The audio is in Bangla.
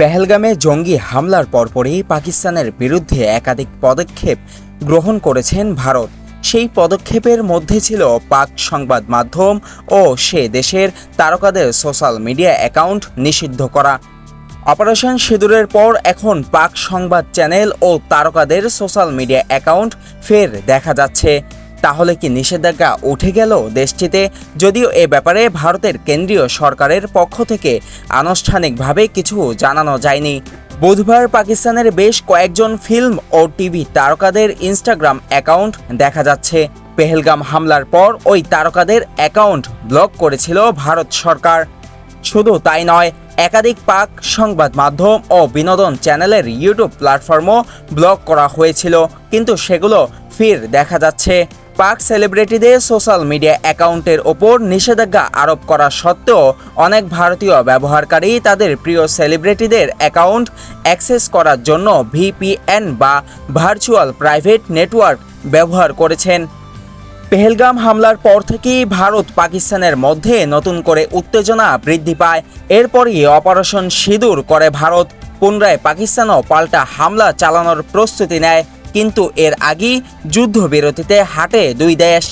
পেহেলগামে জঙ্গি হামলার পরপরই পাকিস্তানের বিরুদ্ধে একাধিক পদক্ষেপ গ্রহণ করেছেন ভারত। সেই পদক্ষেপের মধ্যে ছিল পাক সংবাদ মাধ্যম ও সে দেশের তারকাদের সোশ্যাল মিডিয়া অ্যাকাউন্ট নিষিদ্ধ করা। অপারেশন সিঁদুরের পর এখন পাক সংবাদ চ্যানেল ও তারকাদের সোশ্যাল মিডিয়া অ্যাকাউন্ট ফের দেখা যাচ্ছে। তাহলে কি নিষেধাজ্ঞা উঠে গেল দেশটিতে? যদিও এ ব্যাপারে ভারতের কেন্দ্রীয় সরকারের পক্ষ থেকে আনুষ্ঠানিকভাবে কিছু জানানো যায়নি। বুধবার পাকিস্তানের বেশ কয়েকজন ফিল্ম ও টিভি তারকাদের ইনস্টাগ্রাম অ্যাকাউন্ট দেখা যাচ্ছে। পেহেলগাম হামলার পর ওই তারকাদের অ্যাকাউন্ট ব্লক করেছিল ভারত সরকার। শুধু তাই নয় একাধিক পাক সংবাদ মাধ্যম ও বিনোদন চ্যানেলের ইউটিউব প্ল্যাটফর্মও ব্লক করা হয়েছিল, কিন্তু সেগুলো ফির দেখা যাচ্ছে। পাক সেলিব্রিটিদের সোশ্যাল মিডিয়া অ্যাকাউন্টের ওপর নিষেধাজ্ঞা আরোপ করা সত্ত্বেও অনেক ভারতীয় ব্যবহারকারী তাদের প্রিয় সেলিব্রিটিদের অ্যাকাউন্ট অ্যাক্সেস করার জন্য ভিপিএন বা ভার্চুয়াল প্রাইভেট নেটওয়ার্ক ব্যবহার করেছেন। পেহেলগাম হামলার পর থেকেই ভারত পাকিস্তানের মধ্যে নতুন করে উত্তেজনা বৃদ্ধি পায়। এরপরই অপারেশন সিঁদুর করে ভারত। পুনরায় পাকিস্তানও পাল্টা হামলা চালানোর প্রস্তুতি নেয়। কিন্তু এর আগেই যুদ্ধবিরতিতে হাটে দুই দেশ।